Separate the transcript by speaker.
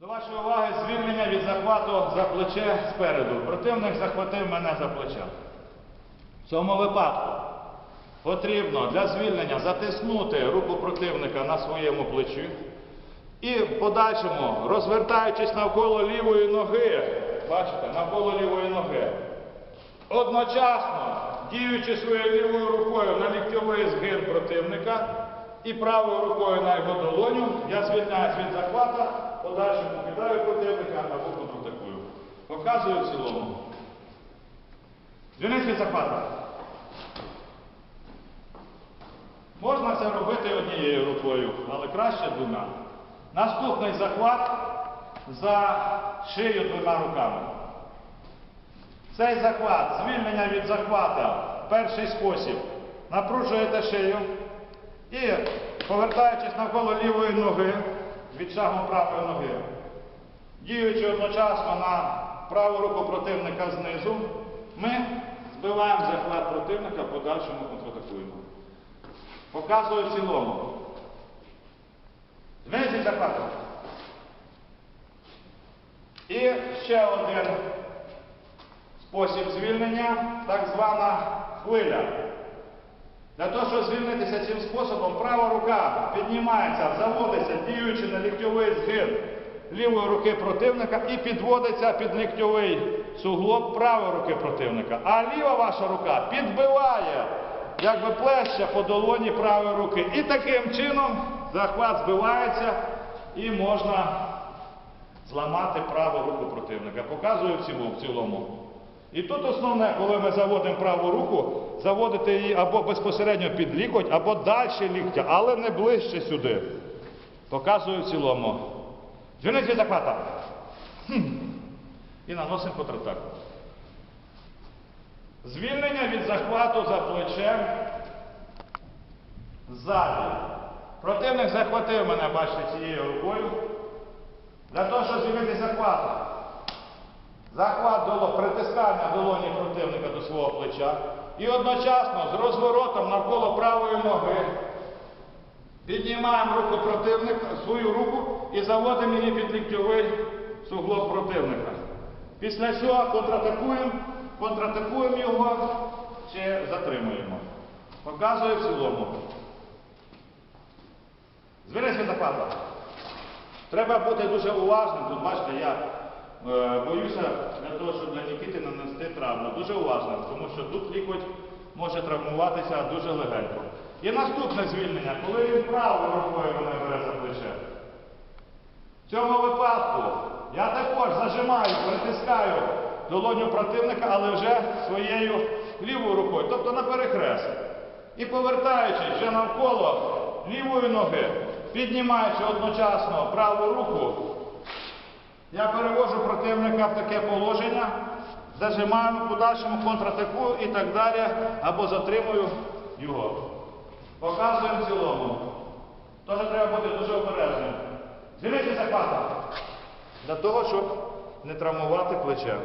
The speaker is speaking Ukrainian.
Speaker 1: До вашої уваги звільнення від захвату за плече спереду. Противник захватив мене за плече. В цьому випадку потрібно для звільнення затиснути руку противника на своєму плечі і в подальшому, розвертаючись навколо лівої ноги, бачите, навколо лівої ноги, одночасно діючи своєю лівою рукою на ліктьовий згин противника і правою рукою на його долоню, я звільняюсь від захвата, подальшому кидаю противника або контратакую. Показую в цілому. Звільнись від захвата. Можна це робити однією рукою, але краще двома. Наступний захват за шию двома руками. Цей захват, звільнення від захвата, перший спосіб. Напружуєте шию і, повертаючись навколо лівої ноги, від шагу правої ноги, діючи одночасно на праву руку противника знизу, ми збиваємо захват противника, подальшому контратакуємо. Показую в цілому. Звільніть захвату. І ще один спосіб звільнення, так звана хвиля. Для того, щоб звільнитися цим способом, права рука піднімається, заводиться, діючи на ліктьовий згин лівої руки противника і підводиться під ліктьовий суглоб правої руки противника. А ліва ваша рука підбиває, якби плеще по долоні правої руки. І таким чином захват збивається і можна зламати праву руку противника. Показую в цілому. І тут основне, коли ми заводимо праву руку, заводити її або безпосередньо під лікоть, або далі ліктя, але не ближче сюди. Показую в цілому. Звільніть від захвата. І наносимо контратаку. Звільнення від захвату за плечем ззаді. Противник захватив мене, бачите, цією рукою. Для того, щоб звільнити захват. Захват доло, притискання долоні противника до свого плеча. І одночасно з розворотом навколо правої ноги піднімаємо руку противника, свою руку і заводимо її під ліктьовий суглоб противника. Після цього контратакуємо, контратакуємо його чи затримуємо. Показую в цілому. Звірися захвата. Треба бути дуже уважним. Тут бачите, я боюся для того, щоб для Нікіти нанести травму. Дуже уважним, тому що тут лікоть може травмуватися дуже легенько. І наступне звільнення, коли він правою рукою мене бере за плече. В цьому випадку я також зажимаю, притискаю долоню противника, але вже своєю лівою рукою, тобто на перехрест. І повертаючись вже навколо лівої ноги, піднімаючи одночасно праву руку, я перевожу противника в таке положення, зажимаю в подальшому контратаку і так далі, або затримую його. Показуємо в цілому. Тож треба бути дуже обережним. Звільнити захвата. Для того, щоб не травмувати плече.